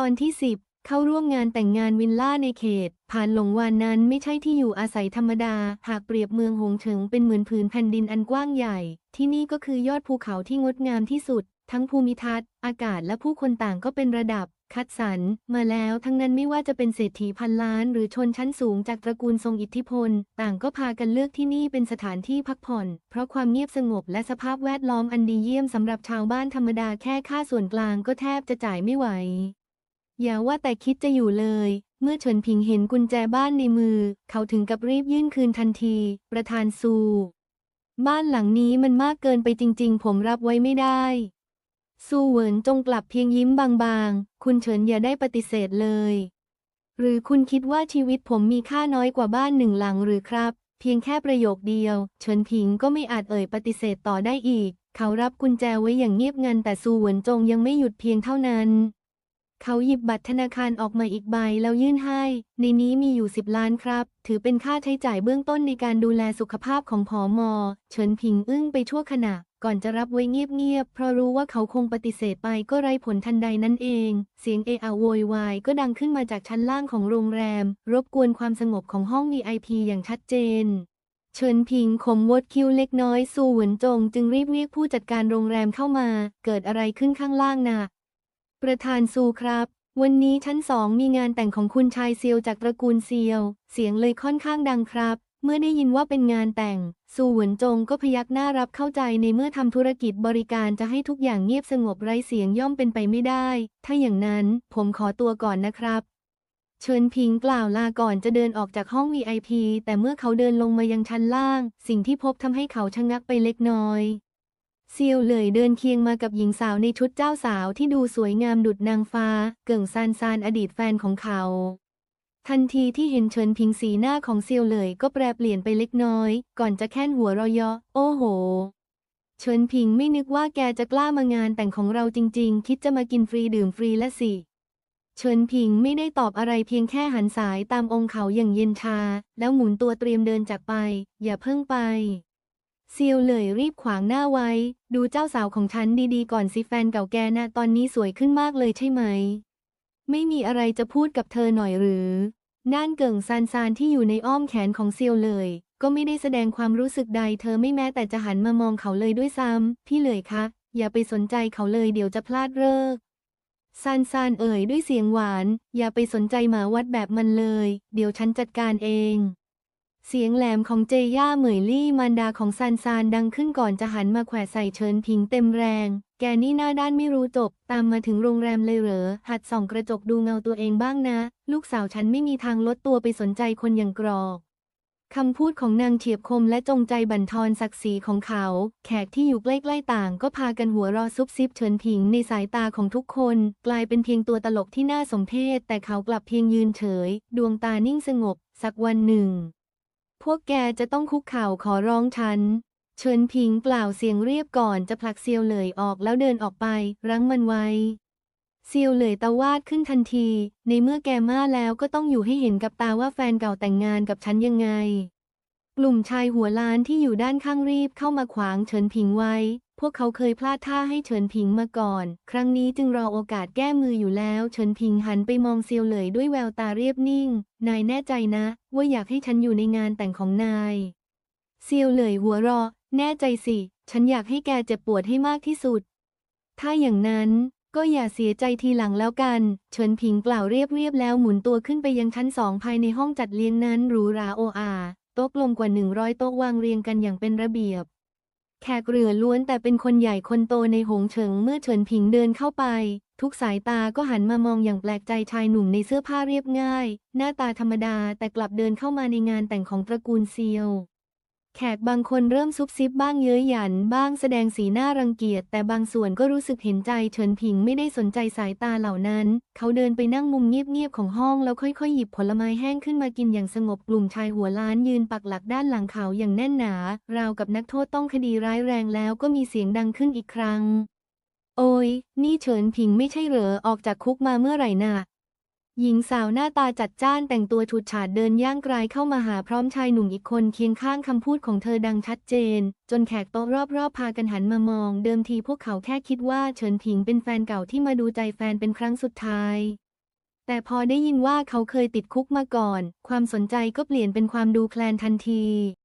ตอนที่ 10 เข้าร่วมงานแต่งงานวิลล่าในเขต ผ่านหลงวานนั้นไม่ใช่ที่อยู่อาศัยธรรมดา หากเปรียบเมืองหงเฉิงเป็นเหมือนผืนแผ่นดินอันกว้างใหญ่ ที่นี่ก็คือยอดภูเขาที่งดงามที่สุด ทั้งภูมิทัศน์ อากาศและผู้คนต่างก็เป็นระดับ คัดสรรมาแล้วทั้งนั้นไม่ว่าจะเป็นเศรษฐีพันล้าน หรือชนชั้นสูงจากตระกูลทรงอิทธิพล ต่างก็พากันเลือกที่นี่เป็นสถานที่พักผ่อน เพราะความเงียบสงบและสภาพแวดล้อมอันดีเยี่ยมสำหรับชาวบ้านธรรมดาแค่ค่าส่วนกลางก็แทบจะจ่ายไม่ไหว อย่าว่าแต่คิดจะอยู่เลย เมื่อเฉินผิงเห็นกุญแจบ้านในมือ เขาถึงกับรีบยื่นคืนทันที ประธานซู บ้านหลังนี้มันมากเกินไปจริง ๆ ผมรับไว้ไม่ได้ ซูเหวินจงกลับเพียงยิ้มบางๆ คุณเฉินอย่าได้ปฏิเสธเลย หรือคุณคิดว่าชีวิตผมมีค่าน้อยกว่าบ้านหนึ่งหลังหรือครับ เพียงแค่ประโยคเดียว เฉินผิงก็ไม่อาจเอ่ยปฏิเสธต่อได้อีก เขารับกุญแจไว้อย่างเงียบงันแต่ซูเหวินจงยังไม่หยุดเพียงเท่านั้น เขาหยิบบัตรธนาคารออกมาอีกใบแล้วยื่นให้ ในนี้มีอยู่ 10 ล้านครับ ถือเป็นค่าใช้จ่ายเบื้องต้นในการดูแลสุขภาพของผอมอ เฉินผิงอึ้งไปชั่วขณะ ก่อนจะรับไว้เงียบๆ เพราะรู้ว่าเขาคงปฏิเสธไปก็ไร้ผลทันใดนั่นเอง เสียงเออะโวยวายก็ดังขึ้นมาจากชั้นล่างของโรงแรม รบกวนความสงบของห้อง VIP อย่างชัดเจนเฉินผิงขมวดคิ้วเล็กน้อยซูหวนจงจึงรีบเรียกผู้จัดการโรงแรมเข้ามา เกิดอะไรขึ้นข้างล่างน่ะ ประธานซูครับ วันนี้ชั้นสองมีงานแต่งของคุณชายเซียวจากตระกูลเซียว เสียงเลยค่อนข้างดังครับ เมื่อได้ยินว่าเป็นงานแต่ง ซูเหวินจงก็พยักหน้ารับเข้าใจในเมื่อทำธุรกิจบริการจะให้ทุกอย่างเงียบสงบไร้เสียงย่อมเป็นไปไม่ได้ ถ้าอย่างนั้นผมขอตัวก่อนนะครับเฉินผิงกล่าวลาก่อนจะเดินออกจากห้อง VIP แต่เมื่อเขาเดินลงมายังชั้นล่าง สิ่งที่พบทำให้เขาชะงักไปเล็กน้อย เซียวเลยเดินเคียงมากับหญิงสาวในชุดเจ้าสาวที่ดูสวยงามดุจนางฟ้า เกิ่งซานซานอดีตแฟนของเขา ทันทีที่เห็นเฉินพิงสีหน้าของเซียวเลยก็แปรเปลี่ยนไปเล็กน้อย ก่อนจะแค่นหัวรอยอ โอ้โห เฉินพิงไม่นึกว่าแกจะกล้ามางานแต่งของเราจริง ๆ คิดจะมากินฟรีดื่มฟรีละสิเฉินผิงไม่ได้ตอบอะไรเพียงแค่หันสายตามองค์เขาอย่างเย็นชา แล้วหมุนตัวเตรียมเดินจากไป อย่าเพิ่งไป เซียวเลยรีบขวางหน้าไว้ ดูเจ้าสาวของฉันดีๆ ก่อนสิแฟนเก่าแกนะตอนนี้สวยขึ้นมากเลยใช่ไหม ไม่มีอะไรจะพูดกับเธอหน่อยหรือน่านเกิ่งซานซานที่อยู่ในอ้อมแขนของเซียวเลย ก็ไม่ได้แสดงความรู้สึกใด เธอไม่แม้แต่จะหันมามองเขาเลยด้วยซ้ำพี่เลยคะ อย่าไปสนใจเขาเลยเดี๋ยวจะพลาดเลิกซานซานเอ่ยด้วยเสียงหวาน อย่าไปสนใจหมาวัดแบบมันเลย เดี๋ยวฉันจัดการเอง เสียงแหลมของเจย่าเหมยลี่มารดาของซานซานดังขึ้นก่อนจะหันมาแขวะใส่เฉินพิงเต็มแรง แกนี่หน้าด้านไม่รู้จบ ตามมาถึงโรงแรมเลยเหรอ หัดส่องกระจกดูเงาตัวเองบ้างนะ ลูกสาวฉันไม่มีทางลดตัวไปสนใจคนอย่างกรอกคำพูดของนางเฉียบคมและจงใจบั่นทอนศักดิ์ศรีของเขา แขกที่อยู่ใกล้ๆต่างก็พากันหัวรอซุบซิบเฉินผิงในสายตาของทุกคน กลายเป็นเพียงตัวตลกที่น่าสมเพชแต่เขากลับเพียงยืนเฉย ดวงตานิ่งสงบ สักวันหนึ่ง พวกแกจะต้องคุกเข่าขอร้องฉัน เชิญพิงกล่าวเสียงเรียบก่อนจะผลักเซียวเหลยออกแล้วเดินออกไป รั้งมันไว้ เซียวเหลยตะวาดขึ้นทันที ในเมื่อแกมาแล้วก็ต้องอยู่ให้เห็นกับตาว่าแฟนเก่าแต่งงานกับฉันยังไง กลุ่มชายหัวล้านที่อยู่ด้านข้างรีบเข้ามาขวางเฉินผิงไว้ พวกเขาเคยพลาดท่าให้เฉินผิงมาก่อน ครั้งนี้จึงรอโอกาสแก้มืออยู่แล้ว เฉินผิงหันไปมองเซียวเหลยด้วยแววตาเรียบนิ่ง นายแน่ใจนะ ว่าอยากให้ฉันอยู่ในงานแต่งของนาย เซียวเหลยหัวเราะแน่ใจสิ ฉันอยากให้แกเจ็บปวดให้มากที่สุด ถ้าอย่างนั้นก็อย่าเสียใจทีหลังแล้วกัน เฉินผิงกล่าวเรียบเรียบๆแล้วหมุนตัวขึ้นไปยังชั้นสองภายในห้องจัดเลี้ยงนั้นหรูหราโออา โต๊ะกลมกว่า 100 โต๊ะวางเรียงกันอย่างเป็นระเบียบ แขกเรือล้วนแต่เป็นคนใหญ่คนโตในหงเฉิงเมื่อเฉินผิงเดินเข้าไป ทุกสายตาก็หันมามองอย่างแปลกใจชายหนุ่มในเสื้อผ้าเรียบง่าย หน้าตาธรรมดาแต่กลับเดินเข้ามาในงานแต่งของตระกูลเซียว แขกบางคนเริ่มซุบซิบบ้างเย้ยหยัน บ้างแสดงสีหน้ารังเกียจ แต่บางส่วนก็รู้สึกเห็นใจเฉินผิงไม่ได้สนใจสายตาเหล่านั้น เขาเดินไปนั่งมุมเงียบๆของห้องแล้วค่อยๆ หยิบผลไม้แห้งขึ้นมากินอย่างสงบกลุ่มชายหัวล้านยืนปักหลักด้านหลังเขาอย่างแน่นหนา ราวกับนักโทษต้องคดีร้ายแรงแล้วก็มีเสียงดังขึ้นอีกครั้ง โอ้ยนี่เฉินผิงไม่ใช่เหรอออกจากคุกมาเมื่อไหร่น่ะ หญิงสาวหน้าตาจัดจ้านแต่งตัวฉูดฉาดเดินย่างกรายเข้ามาหาพร้อมชายหนุ่มอีกคนเคียงข้างคำพูดของเธอดังชัดเจน จนแขกโต๊ะรอบๆ พากันหันมามอง เดิมทีพวกเขาแค่คิดว่าเฉินผิงเป็นแฟนเก่าที่มาดูใจแฟนเป็นครั้งสุดท้าย แต่พอได้ยินว่าเขาเคยติดคุกมาก่อน ความสนใจก็เปลี่ยนเป็นความดูแคลนทันที